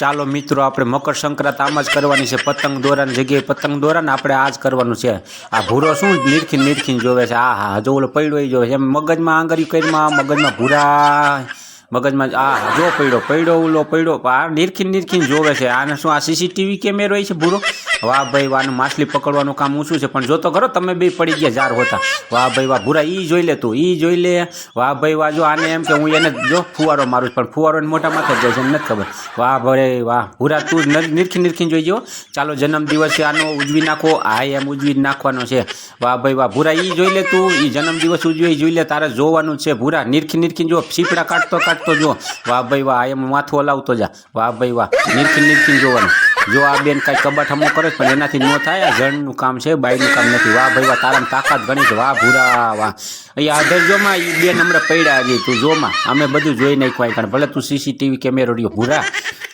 ચાલો મિત્રો, આપણે મકર સંક્રાંત આમ જ કરવાની છે. પતંગ દોરાની જગ્યાએ પતંગ દોરા ને આપણે આ જ કરવાનું છે. આ ભૂરો શું નીરખીને નીરખીને જોવે છે? આ હા જો ઓલો પડ્યો જોવે છે. એમ મગજમાં આંગળી કરીમાં મગજમાં ભૂરા મગજમાં આ જો પડ્યો પડ્યો ઓલો પડ્યો આ નીરખીને નિરખીને જોવે છે. આને શું આ સીસીટીવી કેમેરો છે ભૂરો? વાહ ભાઈ વાહ માછલી પકડવાનું કામ ઊંચું છે. પણ જોતો ખરો, તમે બે પડી ગયા જાર હોતા. વાહ ભાઈ વાહ, ભૂરા, ઈ જોઈ લે તું, ઈ જોઈ લે. વાહ ભાઈ વાહ, જો આને એમ કે હું એને, જો ફુવારો મારું પણ ફુવારો મોટા માથે જાય છે, એમ નથી ખબર. વાહ ભાઈ વાહ, ભૂરા, તું નિરખી નિરખી જોઈ જો. ચાલો જન્મદિવસ છે, આનો ઉજવી નાખો. આ એમ ઉજવી નાખવાનો છે. વાહ ભાઈ વાહ, ભૂરા, ઈ જોઈ લે તું, ઈ જન્મદિવસ ઉજવી જોઈ લે, તારે જોવાનું છે, ભૂરા, નિરખી નિરખી જો સીપડા કાઢતો કાઢતો જો. વાહ ભાઈ વાહ એમ માથું હલાવતો જા. વાહ ભાઈ વાહ, નિરખી નિરખી જોવાનું. જો આ બેન કાંઈ કબાટ હમો કરે પણ એનાથી ન થાય. આ જણનું કામ છે, બાઈનું કામ નથી. વાહ ભાઈ, વાહ, તારામાં તાકાત ઘણી છે. વાહ, ભૂરા, વાહ. અહીંયા આધર જોમાં એ બેન હમણાં પડ્યા હજી તું જોમાં. અમે બધું જોઈ નાખ્યું કારણ. ભલે તું સીસીટીવી કેમેરો રહ્યો, ભૂરા.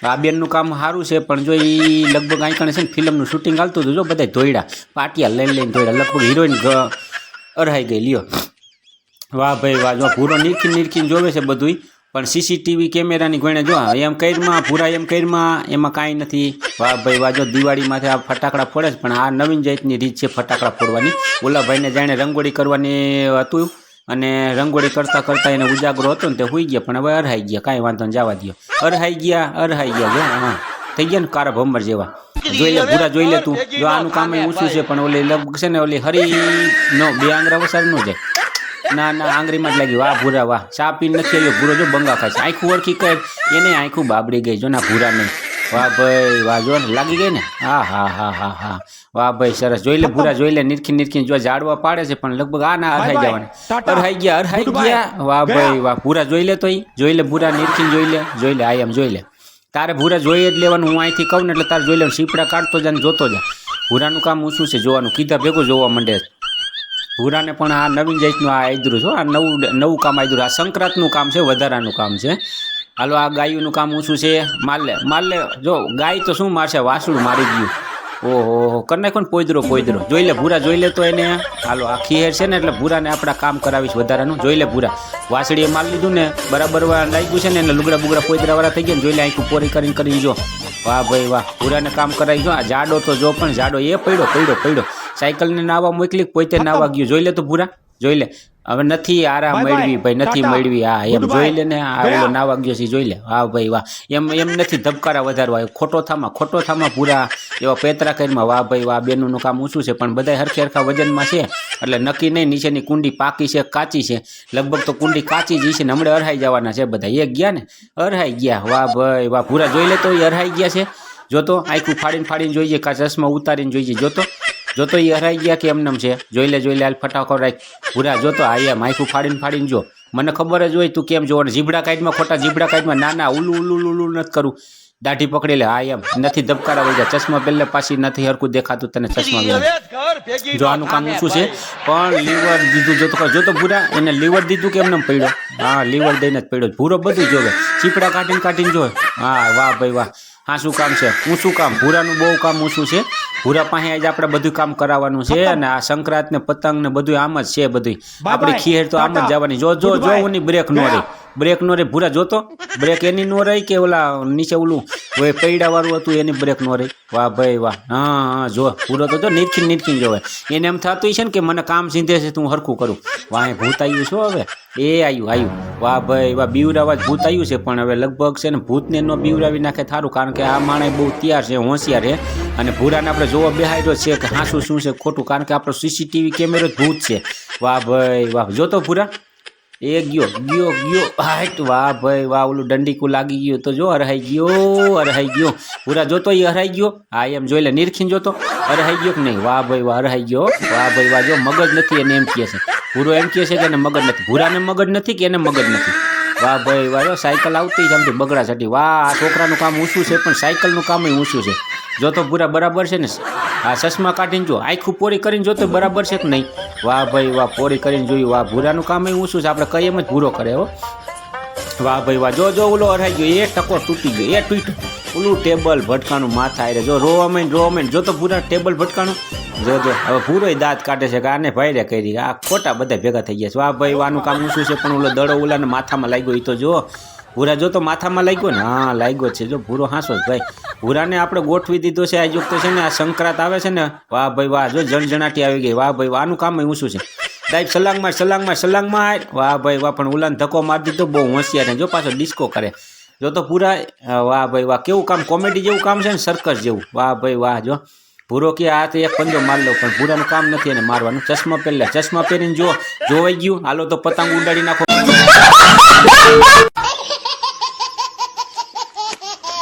આ બેનનું કામ સારું છે, પણ જો એ લગભગ આંકણે છે ને ફિલ્મનું શૂટિંગ હાલતું હતું, જો બધા ધોયડા. પાટિયા લઈને લઈને ધોયડા. લગભગ હિરોઈન અરહાઈ ગઈ, લ્યો. વાહ ભાઈ, વાહ, જો ભૂરો નીરખી નીરખીને જોવે છે બધુંય. પણ સીસીટીવી કેમેરાની ગણે જો એમ કઈરમાં ભૂરા એમ કઈરમાં એમાં કાંઈ નથી. વાહ ભાઈ, વાહ દિવાળીમાંથી આ ફટાકડા ફોડે છે, પણ આ નવીન જાતની રીત છે ફટાકડા ફોડવાની. ઓલા ભાઈને જાણે રંગોળી કરવાની હતું અને રંગોળી કરતાં કરતાં એને ઉજાગરો હતો ને તે હોઈ ગયા, પણ હવે અરહાઈ ગયા, કાંઈ વાંધો નહીં જવા દો અરહાઈ ગયા અરહાઈ ગયા, જો, હા. થઈ ગયા ને કારા ભમર જેવા. જોઈ લે, ભૂરા જોઈ લે તું. જો આનું કામ ઓછું છે, પણ ઓલી લગભગ છે ને, ઓલી હરી નો બે આંગરા વસાર ન જાય. ના ના આંગળીમાં જ લાગી વાહ ભૂરા વાહ. ચા પી નથી આવ્યો. ભૂરો જો બંગા ખાય છે. આખું ઓળખી કહે એને આખું બાબડી ગઈ જો ના ભૂરા નહીં. વાહ ભાઈ વાહ જો ને લાગી ગઈ ને? હા હા હા હા હા. વાહ ભાઈ સરસ. જોઈ લે ભૂરા જોઈ લે નિરખી નિરખી જો ઝાડવા પાડે છે પણ લગભગ આ ના અરહાઈ જવાના. અરહાઈ ગયા અરહાઈ ગયા. વાહ ભાઈ વાહ. ભૂરા જોઈ લે તો જોઈ લે ભૂરા નિરખી જોઈ લે. જોઈ લે આ એમ જોઈ લે. તારે ભૂરા જોઈએ જ લેવાનું હું અહીંથી કહું ને એટલે તારે જોઈ લેવાનું. સીપડા કાઢતો જા ને જોતો જા. ભૂરાનું કામ ઊંચું છે જોવાનું. કીધા ભેગું જોવા માંડે. છે. ભૂરાને પણ આ નવીન જાતનું આ આદરું છે આ નવું નવું કામ આદરું આ સંક્રાંતનું કામ છે, વધારાનું કામ છે. હાલો, આ ગાયુંનું કામ ઊંચું છે. માલે માલે, જો, ગાય તો શું મારશે? વાસળું મારી ગયું. ઓહો કરી નાખો ને પોઈદરો પોઈદરો? જોઈ લે, ભૂરા જોઈ લે તો એને. હાલો, આ ખીહેર છે ને, એટલે ભૂરાને આપણા કામ કરાવીશ વધારાનું. જોઈ લે, ભૂરા. વાસળીએ માલ લીધું ને, બરાબર લાગ્યું છે ને એને લુગડા બુગડા પોઈદરાવાળા થઈ ગયા ને, જોઈ લે, આખું પોરી કરીને કરી જો. વાહ ભાઈ, વાહ. ભૂરાને કામ કરાવી જો. આ જાડો તો જો પણ જાડો એ પડ્યો પડ્યો પડ્યો. સાયકલને નાવા મોકલી પોતે નાવા ગયું. જોઈ લે તો ભૂરા જોઈ લે. હવે નથી આરામ. મેળવી ભાઈ નથી મળવી. હા એમ જોઈ લે ને આ. નાવા ગયો છે જોઈ લે. વાહ ભાઈ વાહ. એમ એમ નથી ધબકારા વધારવા. એ ખોટો થામાં ખોટો થામાં પૂરા એવા પેતરા કરીમાં વાહ ભાઈ વાહ બેનનું કામ ઊંચું છે પણ બધા હરખે હરખા વજનમાં છે. એટલે નક્કી નહીં નીચેની કુંડી પાકી છે કાચી છે. લગભગ તો કુંડી કાચી જ છે ને હમણાં અરહાઈ જવાના છે બધા. એક ગયા ને? અરહાઈ ગયા. વાહ ભાઈ વાહ. પૂરા જોઈ લે તો એ અરહાઈ ગયા છે. જોતો આખું ફાડીને ફાડીને જોઈએ કા ચશ્મા ઉતારીને જોઈએ. જોતો જોતો એ હરાઈ ગયા કે એમનેમ છે. જોઈ લે જોઈ લે હાલ ફટાકો રાખ. પૂરા જોતો આ એમ આખું ફાડીને ફાડીને જો. મને ખબર જ હોય તું કેમ જોવાનું જીબડા કાઢમાં ખોટા જીબડા કાઢમાં ના ના ઉલું ઉલું ઉલું નથી કરું. દાઢી પકડી લે. હા એમ. નથી ધબકારા વહી ગયા ચશ્મા પહેલે પાછી નથી હરકું દેખાતું તને ચશ્મા પહેલે જો આનું કામ ઓછું છે. પણ લીવર દીધું જોતો. જોતો ભૂરા એને લીવર દીધું કે એમને પડ્યો? હા લીવર દઈને જ પડ્યો. ભૂરો બધું જોવે. ચીપડા કાઢીને કાઢીને જોવે. હા વાહ ભાઈ વાહ. હા શું કામ છે? હું શું કામ? ભૂરાનું બહુ કામ ઓછું છે. ભૂરા પાસે આજે આપણે બધું કામ કરાવવાનું છે અને આ સંક્રાંત ને પતંગ ને બધું આમ જ છે બધું આપણી ખીર તો આમ જ જવાની. જો જો જો Goodbye. બ્રેક ન રહી. બ્રેક નો રે, ભૂરા જોતો? બ્રેક એની નો રહી કે ઓલા નીચે ઓલું હવે પૈડા વાળું હતું, એની બ્રેક નો રહી? વાહ ભાઈ વાહ. હા હા, જો પૂરો તો જો નીરખી નીરખી જોવે. એને એમ થતું છે ને કે મને કામ સીધે છે તું હરખું કરું. વાહ ભૂત આવ્યું શું હવે? એ આવ્યું આવ્યું વાહ ભાઈ વાહ, બીવરાવા ભૂત આવ્યું છે, પણ હવે લગભગ છે ને ભૂતને ન બીવરાવી નાખે થારું, કારણ કે આ માણસ બહુ તૈયાર છે, હોશિયાર છે. અને ભૂરાને આપણે જોવા બેહાડ્યો છે કે હાસું શું છે, ખોટું, કારણ કે આપણો સીસીટીવી કેમેરો જ ભૂત છે. વાહ ભાઈ વાહ. જોતો ભૂરા? એ ગયો ગયો ગયો. હાઈટ વાહ ભાઈ, વાહ, ઓલું દંડીકું લાગી ગયું. તો જો હરહાઈ ગયો હરહાઈ ગયો. પૂરા જોતો એ હરાઈ ગયો? હા, એમ જોઈ લે, નિરખીને જોતો. હરહાઈ ગયો કે નહીં? વાહ ભાઈ, વાહ, હરાઈ ગયો. વાહ ભાઈ, વાહ, જો, મગજ નથી એને એમ કહે છે. પૂરો એમ કહે છે કે એને મગજ નથી. ભૂરાને મગજ નથી કે એને મગજ નથી? વાહ ભાઈ, વાહ સાયકલ આવતી જ આમથી બગડા છટી વાહ, આ છોકરાનું કામ ઊંચું છે, પણ સાયકલનું કામ ઊંચું છે. જો તો પૂરા બરાબર છે ને? આ ચશ્મા કાઢીને જો આખું પોરી કરીને જો તો બરાબર છે કે નહીં? વાહ ભાઈ, વાહ, પોરી કરીને જોયું. વાહ, ભૂરાનું કામ ઊંચું છે. આપણે કઈ એમ જ ભૂરો કરે હો. વાહ ભાઈ, વાહ, જો જો, ઓલો હરાઈ ગયો. એ ટકો તૂટી ગયો. એ તૂટ. ઓલું ટેબલ ભટકાનું માથા આરે જો રોવામેન રોવામેન જો તો પૂરા ટેબલ ભટકાનું જો જો. હવે પૂરો દાંત કાઢે છે કે આને ભાઈ રે કરી. આ ખોટા બધા ભેગા થઈ ગયા છે. વાહ ભાઈ વાનું કામ શું છે, પણ ઓલો દડો ઓલાને માથામાં લાગ્યો એ તો જો. ભૂરા જો તો માથામાં લાગ્યો ને? હા, લાગ્યો છે. જો ભૂરો હાંસો જ ભાઈ. ભૂરાને આપણે ગોઠવી દીધો છે આ યુગ તો છે ને, આ સંક્રાંત આવે છે ને, વાહ ભાઈ વાહ, જો જણજણાટી આવી ગઈ. વાહ ભાઈ આનું કામ ઊંચું છે. સાહેબ સલાંગમાં સલાંગમાં સલાંગમાં વાહ ભાઈ વાહ, પણ ઉલાન ધક્કો મારી દીધો, બહુ હોશિયાર જો પાછો ડિસ્કો કરે. જો તો પૂરા વાહ ભાઈ વાહ, કેવું કામ? કોમેડી જેવું કામ છે ને સર્કસ જેવું. વાહ ભાઈ વાહ, જો. ભૂરો કે આ તો એક પંજો માર લો, પણ ભૂરાનું કામ નથી એને મારવાનું. ચશ્મા પહેરલા ચશ્મા પહેરીને જો, જોવાઈ ગયું. હાલો તો પતંગ ઉડાડી નાખો.